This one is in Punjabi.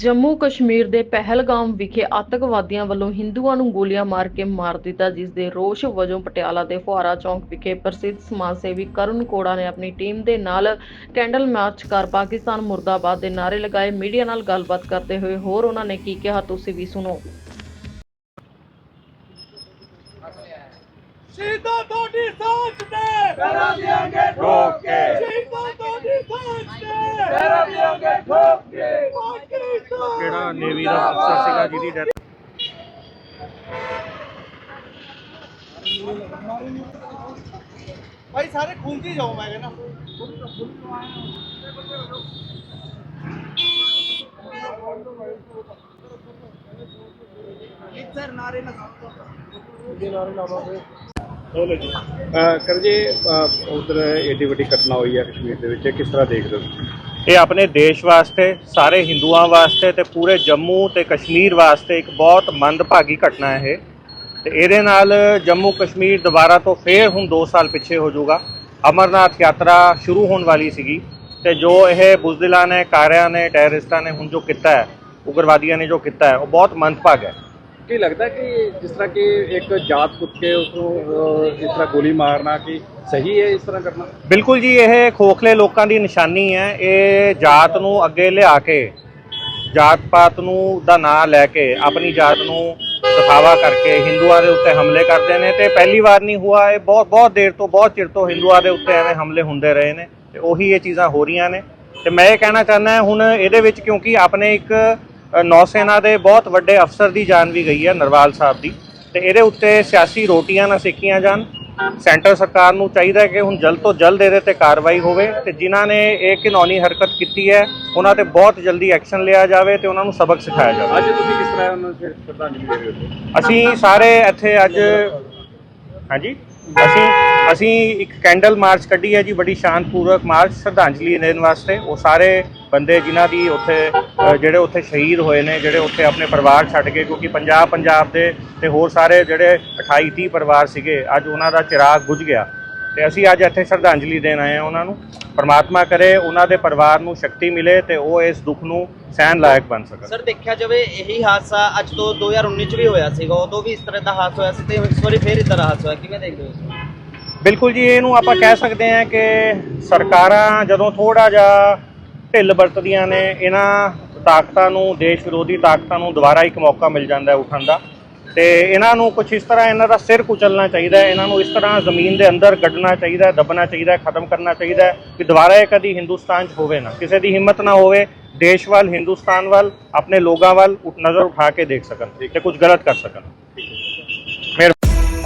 ਜੰਮੂ ਕਸ਼ਮੀਰ ਦੇ ਪਹਿਲਗਾਮ ਵਿਖੇ ਆਤੰਕਵਾਦੀਆਂ ਵੱਲੋਂ ਹਿੰਦੂਆਂ ਨੂੰ ਗੋਲੀਆਂ ਮਾਰ ਕੇ ਮਾਰ ਦਿੱਤਾ ਜਿਸ ਦੇ ਰੋਸ਼ ਵਜੋਂ ਪਟਿਆਲਾ ਦੇ ਫੁਹਾਰਾ ਚੌਂਕ ਵਿਖੇ ਪ੍ਰਸਿੱਧ ਸਮਾਜ ਸੇਵੀ ਕਰੁਣ ਕੋੜਾ ਨੇ ਆਪਣੀ ਟੀਮ ਦੇ ਨਾਲ ਕੈਂਡਲ ਮਾਰਚ ਕਰ ਪਾਕਿਸਤਾਨ ਮੁਰਦਾਬਾਦ ਦੇ ਨਾਅਰੇ ਲਗਾਏ। ਮੀਡੀਆ ਨਾਲ ਗੱਲਬਾਤ ਕਰਦੇ ਹੋਏ ਹੋਰ ਉਹਨਾਂ ਨੇ ਕੀ ਕਿਹਾ ਤੁਸੀਂ ਵੀ ਸੁਣੋ। ਸ਼ਹੀਦਾਂ ਤੁਹਾਡੀ ਸਾਥ ਨੇ ਕਰਾਂ ਦਿਆਂਗੇ ਠੋਕ ਕੇ ਸ਼ਹੀਦਾਂ ਤੁਹਾਡੀ ਸਾਥ ਨੇ ਕਰਾਂ ਦਿਆਂਗੇ ਠੋਕ ਕੇ ਕਿਹੜਾ ਨੇਵੀ ਦਾ ਅਫਸਰ ਸੀਗਾ ਜਿਹਦੀ ਡੈਥ ਭਾਈ ਸਾਰੇ ਖੂਨ ਚ ਜਾਓ ਮੈਂ ਕਹਿੰਦਾ। ਇੱਧਰ ਨਾਰੇ ਨਾ ਕਰ ਜੀ। ਉਧਰ ਏਡੀ ਵੱਡੀ ਘਟਨਾ ਹੋਈ ਹੈ ਕਸ਼ਮੀਰ ਦੇ ਵਿੱਚ ਇਹ ਕਿਸ ਤਰ੍ਹਾਂ ਦੇਖਦੇ ਹੋ ਇਹ ਆਪਣੇ ਦੇਸ਼ ਵਾਸਤੇ, ਸਾਰੇ ਹਿੰਦੂਆਂ ਵਾਸਤੇ ਤੇ ਪੂਰੇ ਜੰਮੂ ਤੇ ਕਸ਼ਮੀਰ ਵਾਸਤੇ ਇੱਕ ਬਹੁਤ ਮੰਦਭਾਗੀ ਘਟਨਾ ਹੈ ਇਹ। ਤੇ ਇਹਦੇ ਨਾਲ ਜੰਮੂ ਕਸ਼ਮੀਰ ਦੁਬਾਰਾ ਤੋਂ ਫੇਰ ਹੁਣ 2 ਸਾਲ ਪਿੱਛੇ ਹੋ ਜਾਊਗਾ। ਅਮਰਨਾਥ ਯਾਤਰਾ ਸ਼ੁਰੂ ਹੋਣ ਵਾਲੀ ਸੀਗੀ ਤੇ ਜੋ ਇਹ ਬੁਜ਼ਦਿਲਾਂ ਨੇ, ਕਾਰਿਆਂ ਨੇ, ਟੈਰਰਿਸਟਾਂ ਨੇ ਹੁਣ ਜੋ ਕੀਤਾ ਹੈ, ਉਗਰਵਾਦੀਆਂ ਨੇ ਜੋ ਕੀਤਾ ਹੈ, ਉਹ ਬਹੁਤ ਮੰਦਭਾਗ ਹੈ। ਕੀ ਲੱਗਦਾ ਕਿ ਜਿਸ ਤਰ੍ਹਾਂ ਕਿ ਇੱਕ ਜਾਤ ਪੁੱਛ ਕੇ ਉਸ ਨੂੰ ਇਸ ਤਰ੍ਹਾਂ ਗੋਲੀ ਮਾਰਨਾ ਕਿ ਸਹੀ ਹੈ ਇਸ ਤਰ੍ਹਾਂ ਕਰਨਾ? ਬਿਲਕੁਲ ਜੀ, ਇਹ ਖੋਖਲੇ ਲੋਕਾਂ ਦੀ ਨਿਸ਼ਾਨੀ ਹੈ। ਇਹ ਜਾਤ ਨੂੰ ਅੱਗੇ ਲਿਆ ਕੇ ਜਾਤ ਪਾਤ ਨੂੰ ਦਾ ਨਾਂ ਲੈ ਕੇ ਆਪਣੀ ਜਾਤ ਨੂੰ ਦਿਖਾਵਾ ਕਰਕੇ ਹਿੰਦੂਆਂ ਦੇ ਉੱਤੇ ਹਮਲੇ ਕਰਦੇ ਨੇ ਤੇ ਪਹਿਲੀ ਵਾਰ ਨਹੀਂ ਹੋਇਆ ਇਹ ਬਹੁਤ ਬਹੁਤ ਦੇਰ ਤੋਂ, ਬਹੁਤ ਚਿਰ ਤੋਂ ਹਿੰਦੂਆਂ ਦੇ ਉੱਤੇ ਐਵੇਂ ਹਮਲੇ ਹੁੰਦੇ ਰਹੇ ਨੇ ਤੇ ਉਹੀ ਇਹ ਚੀਜ਼ਾਂ ਹੋ ਰਹੀਆਂ ਨੇ। ਤੇ ਮੈਂ ਇਹ ਕਹਿਣਾ ਚਾਹੁੰਦਾ ਹੁਣ ਇਹਦੇ ਵਿੱਚ ਕਿਉਂਕਿ ਆਪਣੇ ਇੱਕ ਅ, ਨੌਸੈਨਾ ਦੇ ਬਹੁਤ ਵੱਡੇ ਅਫਸਰ ਦੀ ਜਾਨ ਵੀ ਗਈ ਹੈ ਨਰਵਾਲ ਸਾਹਿਬ ਦੀ। ਤੇ ਇਹਦੇ ਉੱਤੇ ਸਿਆਸੀ ਰੋਟੀਆਂ ਨਾ ਸਿੱਕੀਆਂ ਜਾਣ। ਸੈਂਟਰ ਸਰਕਾਰ ਨੂੰ ਚਾਹੀਦਾ ਹੈ ਕਿ ਹੁਣ ਜਲਦ ਤੋਂ ਜਲਦ ਇਹਦੇ ਤੇ ਕਾਰਵਾਈ ਹੋਵੇ ਤੇ ਜਿਨ੍ਹਾਂ ਨੇ ਇਹ ਘਿਨੌਣੀ ਹਰਕਤ ਕੀਤੀ ਹੈ ਉਹਨਾਂ ਤੇ ਬਹੁਤ ਜਲਦੀ ਐਕਸ਼ਨ ਲਿਆ ਜਾਵੇ ਤੇ ਉਹਨਾਂ ਨੂੰ ਸਬਕ ਸਿਖਾਇਆ ਜਾਵੇ। ਅੱਜ ਤੁਸੀਂ ਕਿਸ ਤਰ੍ਹਾਂ ਉਹਨਾਂ ਨੂੰ ਫਿਰ ਸ਼ਰਧਾਂਜਲੀ ਦੇ ਰਹੇ ਹੋ? ਅਸੀਂ ਸਾਰੇ ਇੱਥੇ ਅੱਜ ਹਾਂਜੀ? ਅਸੀਂ ਅਸੀਂ ਇੱਕ ਕੈਂਡਲ ਮਾਰਚ ਕੱਢੀ ਹੈ ਜੀ, ਬੜੀ ਸ਼ਾਂਤਪੂਰਵਕ ਮਾਰਚ, ਸ਼ਰਧਾਂਜਲੀ ਦੇਣ ਵਾਸਤੇ। ਉਹ ਸਾਰੇ ਬੰਦੇ ਜਿਨ੍ਹਾਂ ਦੀ ਉੱਥੇ ਜਿਹੜੇ ਉੱਥੇ ਸ਼ਹੀਦ ਹੋਏ ਨੇ, ਜਿਹੜੇ ਉੱਥੇ ਆਪਣੇ ਪਰਿਵਾਰ ਛੱਡ ਕੇ ਕਿਉਂਕਿ ਪੰਜਾਬ ਪੰਜਾਬ ਦੇ ਤੇ ਹੋਰ ਸਾਰੇ ਜਿਹੜੇ 28 30 ਪਰਿਵਾਰ ਸੀਗੇ, ਅੱਜ ਉਹਨਾਂ ਦਾ ਚਿਰਾਗ ਬੁਝ ਗਿਆ। ਤੇ ਅਸੀਂ ਅੱਜ ਇੱਥੇ ਸ਼ਰਧਾਂਜਲੀ ਦੇਣ ਆਏ ਹਾਂ ਉਹਨਾਂ ਨੂੰ। ਪਰਮਾਤਮਾ ਕਰੇ ਉਹਨਾਂ ਦੇ ਪਰਿਵਾਰ ਨੂੰ ਸ਼ਕਤੀ ਮਿਲੇ ਤੇ ਉਹ ਇਸ ਦੁੱਖ ਨੂੰ ਸਹਿਣ ਲਾਇਕ ਬਣ ਸਕਣ। ਸਰ, ਦੇਖਿਆ ਜਾਵੇ, ਇਹੀ ਹਾਦਸਾ ਅੱਜ ਤੋਂ 2019 ਚ ਵੀ ਹੋਇਆ ਸੀਗਾ। ਉਦੋਂ ਵੀ ਇਸ ਤਰ੍ਹਾਂ ਦਾ ਹਾਦਸਾ ਹੋਇਆ ਸੀ ਤੇ ਇਸ ਵਾਰੀ ਫੇਰ ਇਦਾਂ ਦਾ ਹਾਦਸਾ ਹੋਇਆ। ਕਿਵੇਂ ਦੇਖਦੇ ਹੋ ਇਸ ਬਿਲਕੁਲ ਜੀ, ਇਹਨੂੰ ਆਪਾਂ ਕਹਿ ਸਕਦੇ ਹਾਂ ਕਿ ਸਰਕਾਰਾਂ ਜਦੋਂ ਥੋੜਾ ਜਿਹਾ ਢਿੱਲ ਵਰਤਦੀਆਂ ਨੇ, ਇਹਨਾਂ ਤਾਕਤਾਂ ਨੂੰ, ਦੇਸ਼ ਵਿਰੋਧੀ ਤਾਕਤਾਂ ਨੂੰ ਦੁਬਾਰਾ ਇੱਕ ਮੌਕਾ ਮਿਲ ਜਾਂਦਾ ਹੈ ਉੱਠਣ ਦਾ। ਤੇ ਇਹਨਾਂ ਨੂੰ ਕੁਝ ਇਸ ਤਰ੍ਹਾਂ ਇਹਨਾਂ ਦਾ ਸਿਰ ਕੁਚਲਣਾ ਚਾਹੀਦਾ ਹੈ, ਇਹਨਾਂ ਨੂੰ ਇਸ ਤਰ੍ਹਾਂ ਜ਼ਮੀਨ ਦੇ ਅੰਦਰ ਗੱਡਣਾ ਚਾਹੀਦਾ ਹੈ, ਦੱਬਣਾ ਚਾਹੀਦਾ ਹੈ, ਖਤਮ ਕਰਨਾ ਚਾਹੀਦਾ ਹੈ ਕਿ ਦੁਬਾਰਾ ਇਹ ਕਦੀ ਹਿੰਦੁਸਤਾਨ 'ਚ ਹੋਵੇ ਨਾ। ਕਿਸੇ ਦੀ ਹਿੰਮਤ ਨਾ ਹੋਵੇ, ਦੇਸ਼ ਵੱਲ, ਹਿੰਦੁਸਤਾਨ ਵੱਲ, ਆਪਣੇ ਲੋਕਾਂ ਵੱਲ ਉਠ- ਨਜ਼ਰ ਉਠਾ ਕੇ ਦੇਖ ਸਕਣ ਤੇ ਕੁਝ ਗਲਤ ਕਰ ਸਕਣ।